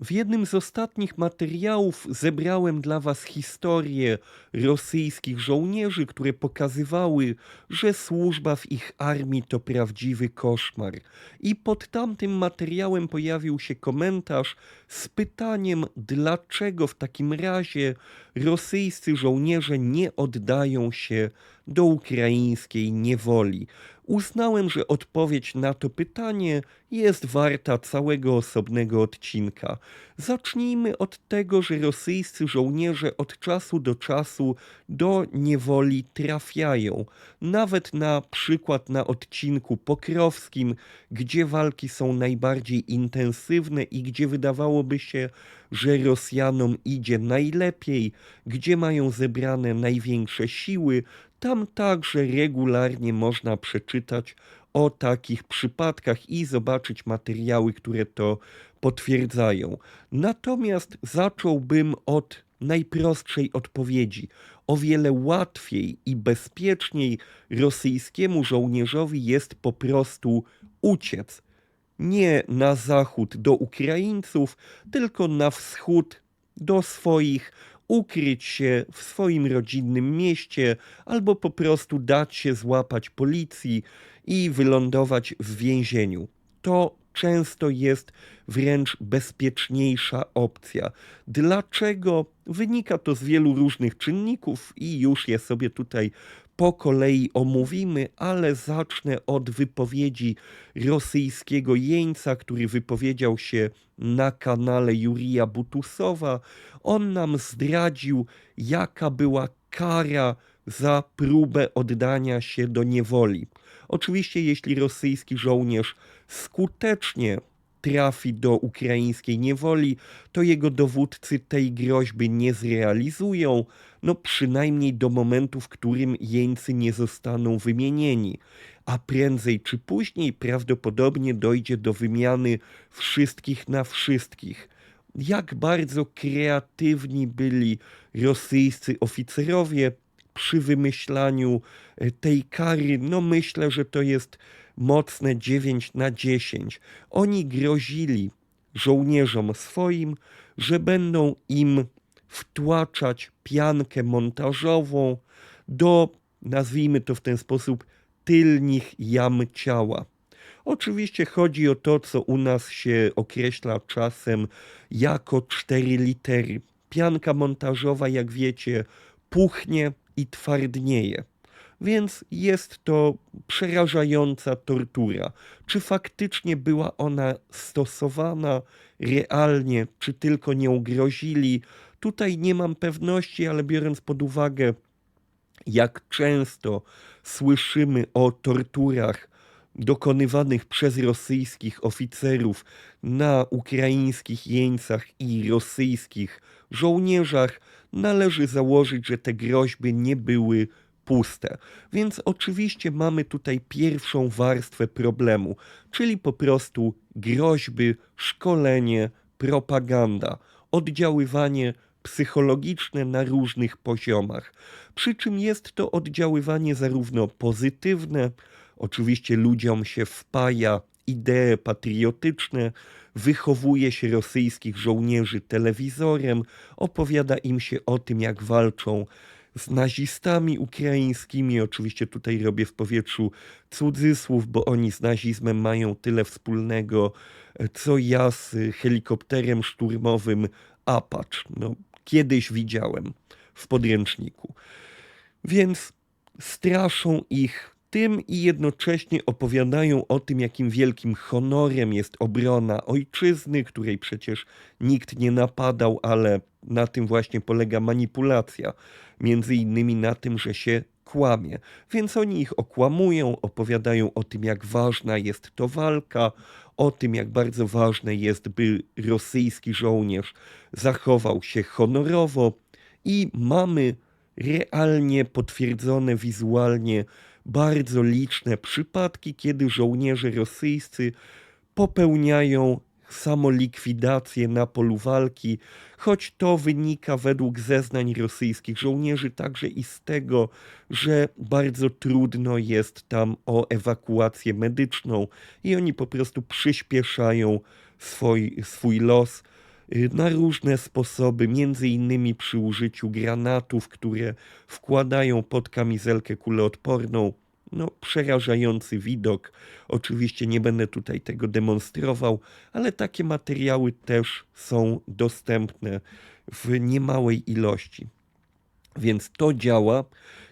W jednym z ostatnich materiałów zebrałem dla Was historię rosyjskich żołnierzy, które pokazywały, że służba w ich armii to prawdziwy koszmar. I pod tamtym materiałem pojawił się komentarz z pytaniem, dlaczego w takim razie rosyjscy żołnierze nie oddają się do ukraińskiej niewoli. Uznałem, że odpowiedź na to pytanie jest warta całego osobnego odcinka. Zacznijmy od tego, że rosyjscy żołnierze od czasu do czasu do niewoli trafiają. Nawet na przykład na odcinku pokrowskim, gdzie walki są najbardziej intensywne i gdzie wydawałoby się, że Rosjanom idzie najlepiej, gdzie mają zebrane największe siły, tam także regularnie można przeczytać o takich przypadkach i zobaczyć materiały, które to potwierdzają. Natomiast zacząłbym od najprostszej odpowiedzi. O wiele łatwiej i bezpieczniej rosyjskiemu żołnierzowi jest po prostu uciec. Nie na zachód do Ukraińców, tylko na wschód do swoich, ukryć się w swoim rodzinnym mieście, albo po prostu dać się złapać policji i wylądować w więzieniu. To często jest wręcz bezpieczniejsza opcja. Dlaczego? Wynika to z wielu różnych czynników i już je sobie tutaj po kolei omówimy, ale zacznę od wypowiedzi rosyjskiego jeńca, który wypowiedział się na kanale Jurija Butusowa. On nam zdradził, jaka była kara za próbę oddania się do niewoli. Oczywiście, jeśli rosyjski żołnierz skutecznie trafi do ukraińskiej niewoli, to jego dowódcy tej groźby nie zrealizują, no przynajmniej do momentu, w którym jeńcy nie zostaną wymienieni. A prędzej czy później prawdopodobnie dojdzie do wymiany wszystkich na wszystkich. Jak bardzo kreatywni byli rosyjscy oficerowie przy wymyślaniu tej kary, no myślę, że to jest mocne 9 na 10. Oni grozili żołnierzom swoim, że będą im wtłaczać piankę montażową do, nazwijmy to w ten sposób, tylnych jam ciała. Oczywiście chodzi o to, co u nas się określa czasem jako cztery litery. Pianka montażowa, jak wiecie, puchnie i twardnieje. Więc jest to przerażająca tortura. Czy faktycznie była ona stosowana realnie, czy tylko nią grozili? Tutaj nie mam pewności, ale biorąc pod uwagę, jak często słyszymy o torturach dokonywanych przez rosyjskich oficerów na ukraińskich jeńcach i rosyjskich żołnierzach, należy założyć, że te groźby nie były puste. Więc oczywiście mamy tutaj pierwszą warstwę problemu, czyli po prostu groźby, szkolenie, propaganda, oddziaływanie psychologiczne na różnych poziomach. Przy czym jest to oddziaływanie zarówno pozytywne, oczywiście ludziom się wpaja idee patriotyczne, wychowuje się rosyjskich żołnierzy telewizorem, opowiada im się o tym, jak walczą z nazistami ukraińskimi. Oczywiście tutaj robię w powietrzu cudzysłów, bo oni z nazizmem mają tyle wspólnego, co ja z helikopterem szturmowym Apache. No, kiedyś widziałem w podręczniku. Więc straszą ich tym i jednocześnie opowiadają o tym, jakim wielkim honorem jest obrona ojczyzny, której przecież nikt nie napadał, ale na tym właśnie polega manipulacja. Między innymi na tym, że się kłamie. Więc oni ich okłamują, opowiadają o tym, jak ważna jest to walka, o tym, jak bardzo ważne jest, by rosyjski żołnierz zachował się honorowo i mamy realnie potwierdzone wizualnie bardzo liczne przypadki, kiedy żołnierze rosyjscy popełniają samolikwidację na polu walki, choć to wynika według zeznań rosyjskich żołnierzy także i z tego, że bardzo trudno jest tam o ewakuację medyczną i oni po prostu przyspieszają swój, swój los y, na różne sposoby, między innymi przy użyciu granatów, które wkładają pod kamizelkę kuloodporną. No, przerażający widok. Oczywiście nie będę tutaj tego demonstrował, ale takie materiały też są dostępne w niemałej ilości. Więc to działa.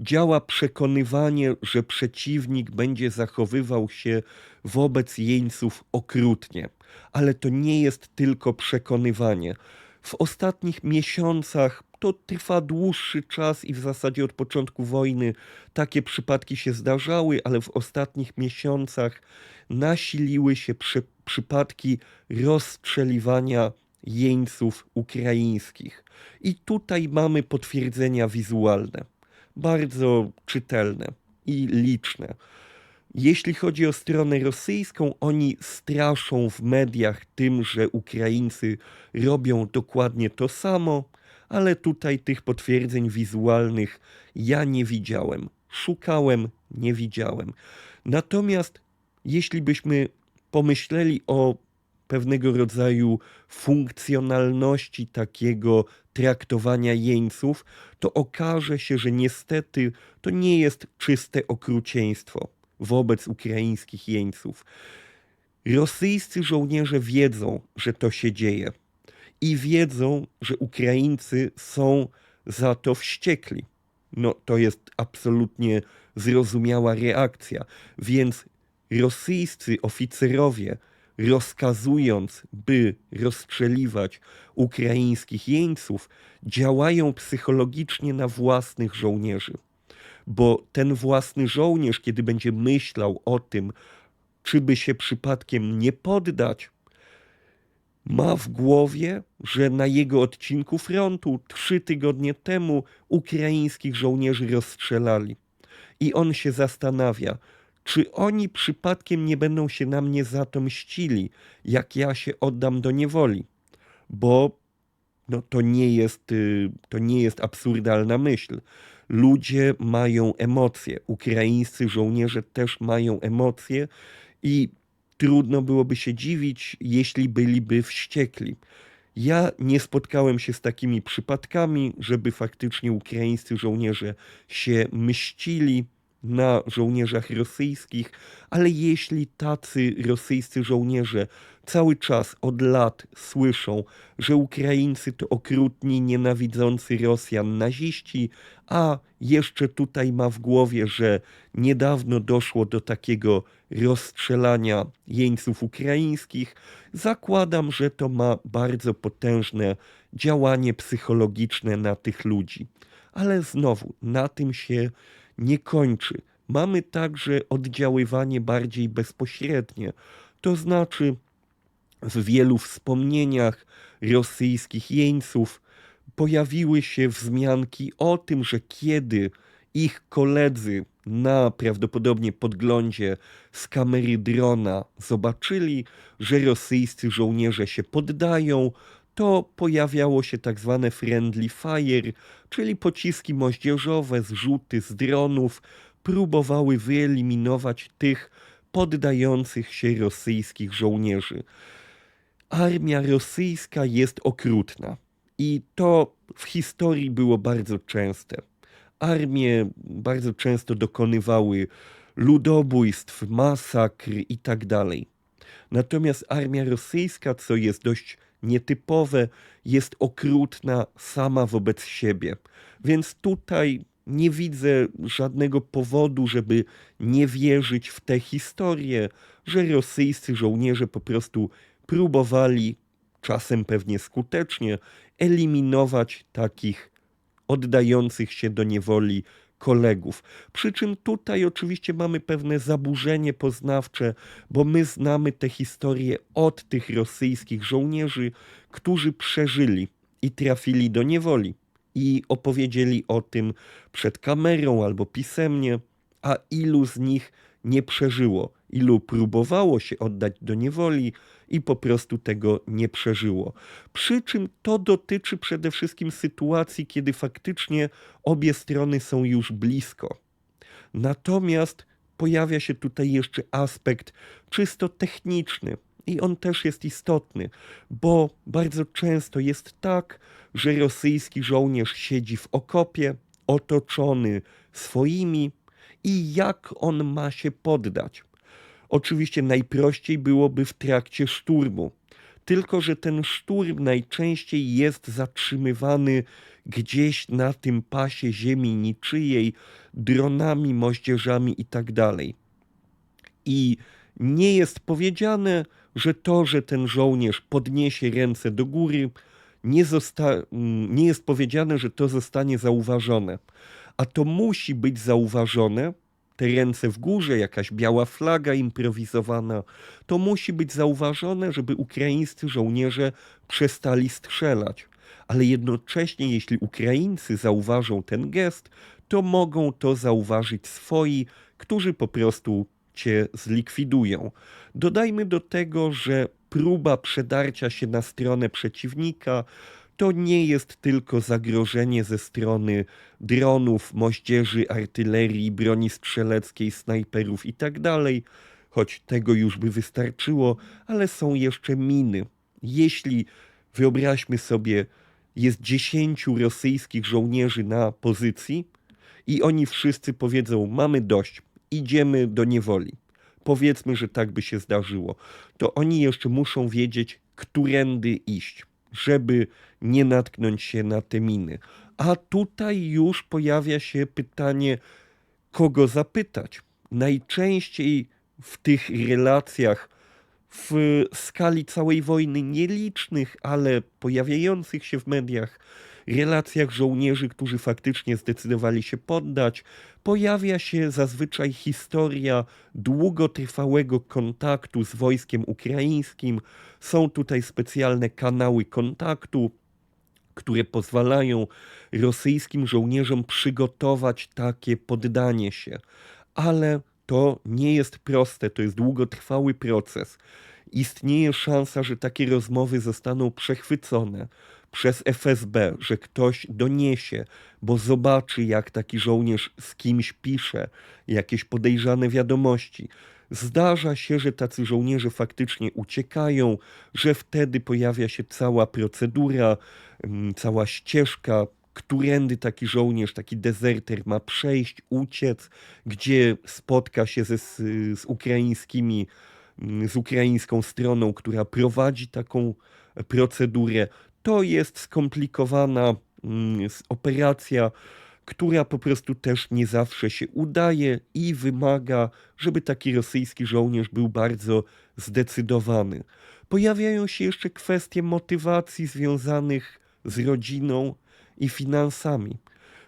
Działa przekonywanie, że przeciwnik będzie zachowywał się wobec jeńców okrutnie. Ale to nie jest tylko przekonywanie. W ostatnich miesiącach to trwa dłuższy czas i w zasadzie od początku wojny takie przypadki się zdarzały, ale w ostatnich miesiącach nasiliły się przy, przypadki rozstrzeliwania jeńców ukraińskich. I tutaj mamy potwierdzenia wizualne, bardzo czytelne i liczne. Jeśli chodzi o stronę rosyjską, oni straszą w mediach tym, że Ukraińcy robią dokładnie to samo, ale tutaj tych potwierdzeń wizualnych ja nie widziałem. Szukałem, nie widziałem. Natomiast jeśli byśmy pomyśleli o pewnego rodzaju funkcjonalności takiego traktowania jeńców, to okaże się, że niestety to nie jest czyste okrucieństwo wobec ukraińskich jeńców. Rosyjscy żołnierze wiedzą, że to się dzieje i wiedzą, że Ukraińcy są za to wściekli. No to jest absolutnie zrozumiała reakcja, więc rosyjscy oficerowie rozkazując, by rozstrzeliwać ukraińskich jeńców, działają psychologicznie na własnych żołnierzy. Bo ten własny żołnierz, kiedy będzie myślał o tym, czy by się przypadkiem nie poddać, ma w głowie, że na jego odcinku frontu trzy tygodnie temu ukraińskich żołnierzy rozstrzelali. I on się zastanawia, czy oni przypadkiem nie będą się na mnie za to mścili, jak ja się oddam do niewoli? Bo no, to, nie jest, y, to nie jest absurdalna myśl. Ludzie mają emocje. Ukraińscy żołnierze też mają emocje i trudno byłoby się dziwić, jeśli byliby wściekli. Ja nie spotkałem się z takimi przypadkami, żeby faktycznie ukraińscy żołnierze się mścili na żołnierzach rosyjskich, ale jeśli tacy rosyjscy żołnierze cały czas od lat słyszą, że Ukraińcy to okrutni, nienawidzący Rosjan naziści, a jeszcze tutaj ma w głowie, że niedawno doszło do takiego rozstrzelania jeńców ukraińskich, zakładam, że to ma bardzo potężne działanie psychologiczne na tych ludzi. Ale znowu, na tym się nie kończy. Mamy także oddziaływanie bardziej bezpośrednie, to znaczy w wielu wspomnieniach rosyjskich jeńców pojawiły się wzmianki o tym, że kiedy ich koledzy na prawdopodobnie podglądzie z kamery drona zobaczyli, że rosyjscy żołnierze się poddają, to pojawiało się tak zwane friendly fire, czyli pociski moździerzowe, zrzuty z dronów, próbowały wyeliminować tych poddających się rosyjskich żołnierzy. Armia rosyjska jest okrutna i to w historii było bardzo częste. Armie bardzo często dokonywały ludobójstw, masakr itd. Tak Natomiast armia rosyjska, co jest dość nietypowe, jest okrutna sama wobec siebie. Więc tutaj nie widzę żadnego powodu, żeby nie wierzyć w tę historię, że rosyjscy żołnierze po prostu próbowali, czasem pewnie skutecznie, eliminować takich oddających się do niewoli kolegów. Przy czym tutaj oczywiście mamy pewne zaburzenie poznawcze, bo my znamy tę historię od tych rosyjskich żołnierzy, którzy przeżyli i trafili do niewoli i opowiedzieli o tym przed kamerą albo pisemnie, a ilu z nich nie przeżyło, ilu próbowało się oddać do niewoli i po prostu tego nie przeżyło. Przy czym to dotyczy przede wszystkim sytuacji, kiedy faktycznie obie strony są już blisko. Natomiast pojawia się tutaj jeszcze aspekt czysto techniczny. I on też jest istotny, bo bardzo często jest tak, że rosyjski żołnierz siedzi w okopie, otoczony swoimi, i jak on ma się poddać. Oczywiście najprościej byłoby w trakcie szturmu, tylko że ten szturm najczęściej jest zatrzymywany gdzieś na tym pasie ziemi niczyjej, dronami, moździerzami itd. I nie jest powiedziane, że to, że ten żołnierz podniesie ręce do góry, nie, zosta- nie jest powiedziane, że to zostanie zauważone. A to musi być zauważone, te ręce w górze, jakaś biała flaga improwizowana, to musi być zauważone, żeby ukraińscy żołnierze przestali strzelać. Ale jednocześnie, jeśli Ukraińcy zauważą ten gest, to mogą to zauważyć swoi, którzy po prostu cię zlikwidują. Dodajmy do tego, że próba przedarcia się na stronę przeciwnika to nie jest tylko zagrożenie ze strony dronów, moździerzy, artylerii, broni strzeleckiej, snajperów itd., tak choć tego już by wystarczyło, ale są jeszcze miny. Jeśli wyobraźmy sobie, jest dziesięciu rosyjskich żołnierzy na pozycji i oni wszyscy powiedzą: Mamy dość, idziemy do niewoli. Powiedzmy, że tak by się zdarzyło. To oni jeszcze muszą wiedzieć, którędy iść żeby nie natknąć się na te miny. A tutaj już pojawia się pytanie, kogo zapytać. Najczęściej w tych relacjach, w skali całej wojny nielicznych, ale pojawiających się w mediach, relacjach żołnierzy, którzy faktycznie zdecydowali się poddać, pojawia się zazwyczaj historia długotrwałego kontaktu z wojskiem ukraińskim. Są tutaj specjalne kanały kontaktu, które pozwalają rosyjskim żołnierzom przygotować takie poddanie się. Ale to nie jest proste, to jest długotrwały proces. Istnieje szansa, że takie rozmowy zostaną przechwycone przez FSB, że ktoś doniesie, bo zobaczy, jak taki żołnierz z kimś pisze, jakieś podejrzane wiadomości. Zdarza się, że tacy żołnierze faktycznie uciekają, że wtedy pojawia się cała procedura, mm, cała ścieżka, którędy taki żołnierz, taki dezerter ma przejść, uciec, gdzie spotka się ze, z, ukraińskimi, mm, z ukraińską stroną, która prowadzi taką procedurę to jest skomplikowana mm, operacja, która po prostu też nie zawsze się udaje i wymaga, żeby taki rosyjski żołnierz był bardzo zdecydowany. Pojawiają się jeszcze kwestie motywacji związanych z rodziną i finansami.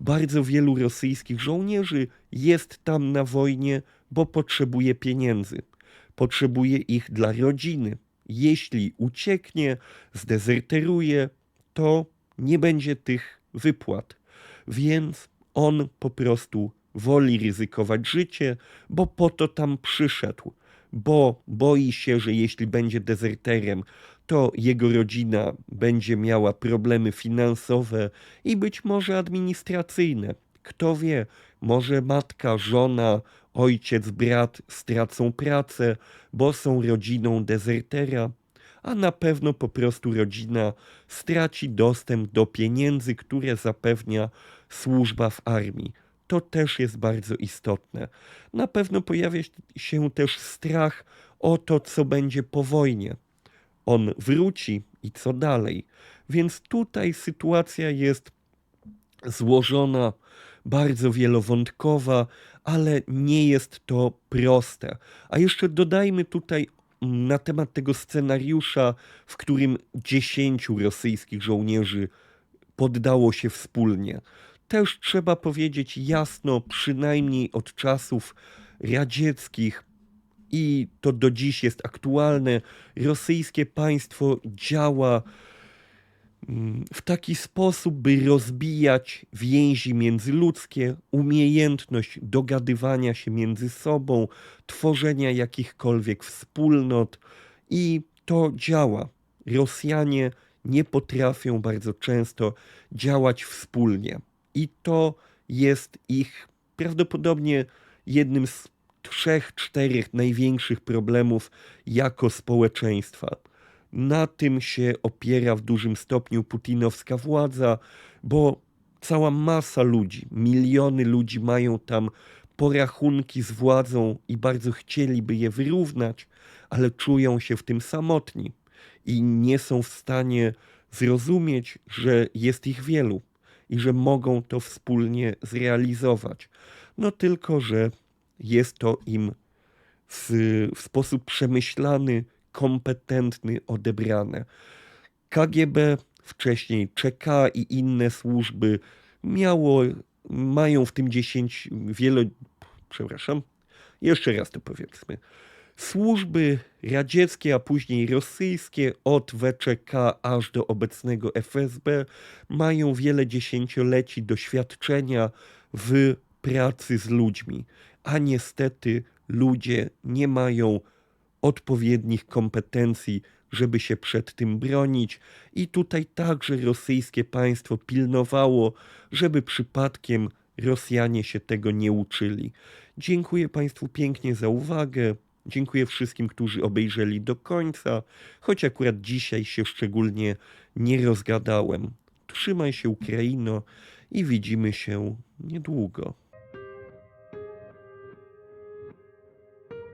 Bardzo wielu rosyjskich żołnierzy jest tam na wojnie, bo potrzebuje pieniędzy. Potrzebuje ich dla rodziny, jeśli ucieknie, zdezerteruje, to nie będzie tych wypłat. Więc on po prostu woli ryzykować życie, bo po to tam przyszedł, bo boi się, że jeśli będzie dezerterem, to jego rodzina będzie miała problemy finansowe i być może administracyjne. Kto wie, może matka, żona, ojciec, brat stracą pracę, bo są rodziną dezertera, a na pewno po prostu rodzina straci dostęp do pieniędzy, które zapewnia służba w armii. To też jest bardzo istotne. Na pewno pojawia się też strach o to, co będzie po wojnie. On wróci i co dalej. Więc tutaj sytuacja jest złożona, bardzo wielowątkowa, ale nie jest to proste. A jeszcze dodajmy tutaj mm, na temat tego scenariusza, w którym dziesięciu rosyjskich żołnierzy poddało się wspólnie. Też trzeba powiedzieć jasno, przynajmniej od czasów radzieckich, i to do dziś jest aktualne, rosyjskie państwo działa w taki sposób, by rozbijać więzi międzyludzkie, umiejętność dogadywania się między sobą, tworzenia jakichkolwiek wspólnot. I to działa. Rosjanie nie potrafią bardzo często działać wspólnie. I to jest ich prawdopodobnie jednym z trzech, czterech największych problemów jako społeczeństwa. Na tym się opiera w dużym stopniu putinowska władza, bo cała masa ludzi, miliony ludzi mają tam porachunki z władzą i bardzo chcieliby je wyrównać, ale czują się w tym samotni i nie są w stanie zrozumieć, że jest ich wielu i że mogą to wspólnie zrealizować. No tylko, że jest to im w, w sposób przemyślany, kompetentny odebrane. KGB, wcześniej CK i inne służby miało, mają w tym 10 wiele, przepraszam, jeszcze raz to powiedzmy. Służby radzieckie, a później rosyjskie, od WCK aż do obecnego FSB, mają wiele dziesięcioleci doświadczenia w pracy z ludźmi, a niestety ludzie nie mają odpowiednich kompetencji, żeby się przed tym bronić, i tutaj także rosyjskie państwo pilnowało, żeby przypadkiem Rosjanie się tego nie uczyli. Dziękuję Państwu pięknie za uwagę. Dziękuję wszystkim, którzy obejrzeli do końca, choć akurat dzisiaj się szczególnie nie rozgadałem. Trzymaj się, Ukraino, i widzimy się niedługo.